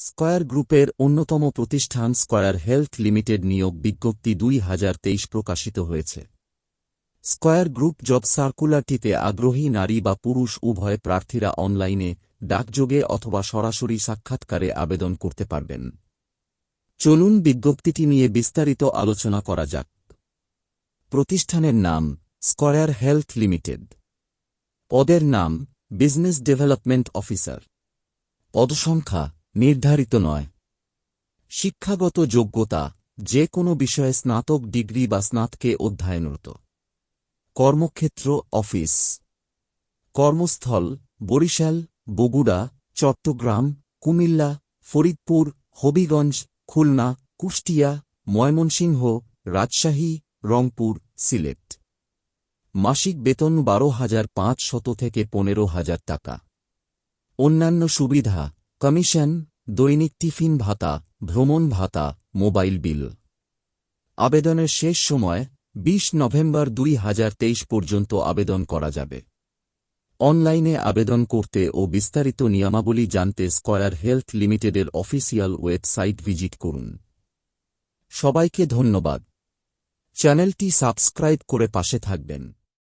Square গ্রুপের অন্যতম প্রতিষ্ঠান স্কয়ার হেলথ লিমিটেড নিয়োগ বিজ্ঞপ্তি দুই হাজার তেইশ প্রকাশিত হয়েছে। স্কয়ার গ্রুপ জব সার্কুলারটিতে আগ্রহী নারী বা পুরুষ উভয় প্রার্থীরা অনলাইনে ডাকযোগে অথবা সরাসরি সাক্ষাৎকারে আবেদন করতে পারবেন। চলুন বিজ্ঞপ্তিটি নিয়ে বিস্তারিত আলোচনা করা যাক। প্রতিষ্ঠানের নাম স্কয়ার হেলথ লিমিটেড। পদের নাম বিজনেস ডেভেলপমেন্ট অফিসার। পদসংখ্যা নির্ধারিত নয়। শিক্ষাগত যোগ্যতা যে কোনো বিষয়ে স্নাতক ডিগ্রি বা স্নাতকে অধ্যয়নরত। কর্মক্ষেত্র, অফিস। কর্মস্থল, বরিশাল, বগুড়া, চট্টগ্রাম, কুমিল্লা, ফরিদপুর, হবিগঞ্জ, খুলনা, কুষ্টিয়া, ময়মনসিংহ, রাজশাহী, রংপুর, সিলেট। মাসিক বেতন বারো হাজার পাঁচ শত থেকে পনেরো হাজার টাকা। অন্যান্য সুবিধা, কমিশন দৈনিক টিফিন ভাতা, ভ্রমণ ভাতা, মোবাইল বিল। আবেদনের শেষ সময় বিশ নভেম্বর দুই হাজার তেইশ পর্যন্ত আবেদন করা যাবে। অনলাইনে আবেদন করতে ও বিস্তারিত নিয়মাবলী জানতে স্কয়ার হেলথ লিমিটেডের অফিসিয়াল ওয়েবসাইট ভিজিট করুন। সবাইকে ধন্যবাদ। চ্যানেলটি সাবস্ক্রাইব করে পাশে থাকবেন।